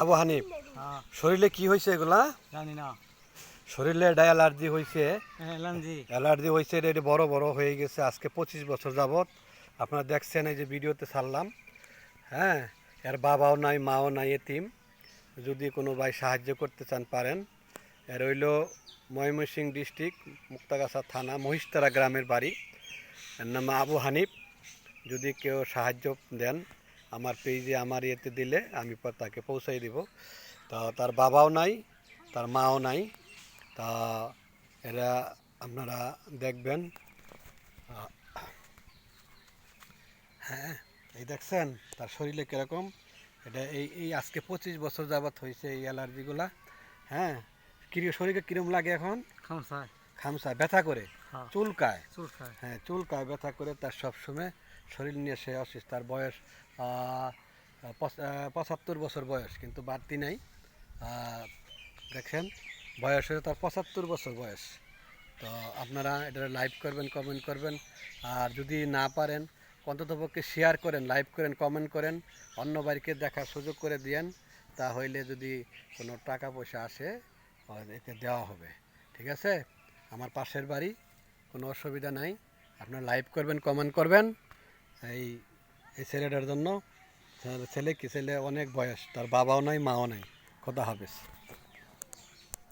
আবু হানিফ হ্যাঁ। শরীরে কি হয়েছে এগুলা? জানি না। শরীরে এটা অ্যালার্জি হয়েছে। এলাম অ্যালার্জি। হয়েছে এটা বড় বড় হয়ে গেছে আজকে পঁচিশ বছর যাবত আপনারা দেখছেন এই যে ভিডিওতে ছাড়লাম। হ্যাঁ এর বাবাও নাই মাও নাই এতিম। যদি কোনো ভাই সাহায্য করতে চান পারেন। এর হইল ময়মনসিংহ ডিস্ট্রিক্ট মুক্তাগাছা থানা মহিষতারা গ্রামের বাড়ি। এর নাম আবু হানিফ। যদি কেউ সাহায্য দেন আমার পেজে আমার ইয়েতে দিলে আমি তাকে পৌঁছাই দিব। তা তার বাবাও নাই তার মাও নাই। তা এরা আপনারা দেখবেন হ্যাঁ এই দেখছেন তার শরীরে কীরকম? এটা এই এই আজকে পঁচিশ বছর যাবত হয়েছে এই অ্যালার্জিগুলা। হ্যাঁ কিরি শরীরে কিরম লাগে এখন? খামসায়। খামসা ব্যথা করে? হ্যাঁ। চুলকায়? চুল হ্যাঁ চুলকায় ব্যথা করে তার সবসময় শরীর নিয়ে সে অসুস্থ। তার বয়স পঁচাত্তর বছর বয়স, কিন্তু বাড়তি নাই। দেখছেন বয়স হয়ে তার পঁচাত্তর বছর বয়স। তো আপনারা এটা লাইভ করবেন, কমেন্ট করবেন। আর যদি না পারেন, অন্ততপক্ষে শেয়ার করেন, লাইভ করেন, কমেন্ট করেন। অন্য বাড়িকে দেখার সুযোগ করে দিয়েন তা হইলে যদি কোনো টাকা পয়সা আসে এতে দেওয়া হবে। ঠিক আছে? আমার পাশের বাড়ি, কোনো অসুবিধা নাই। আপনারা লাইভ করবেন, কমেন্ট করবেন। এই এই ছেলেটার জন্য ছেলে কি ছেলে? অনেক বয়স, তার বাবাও নাই, মাও নাই। কথা হাফেজ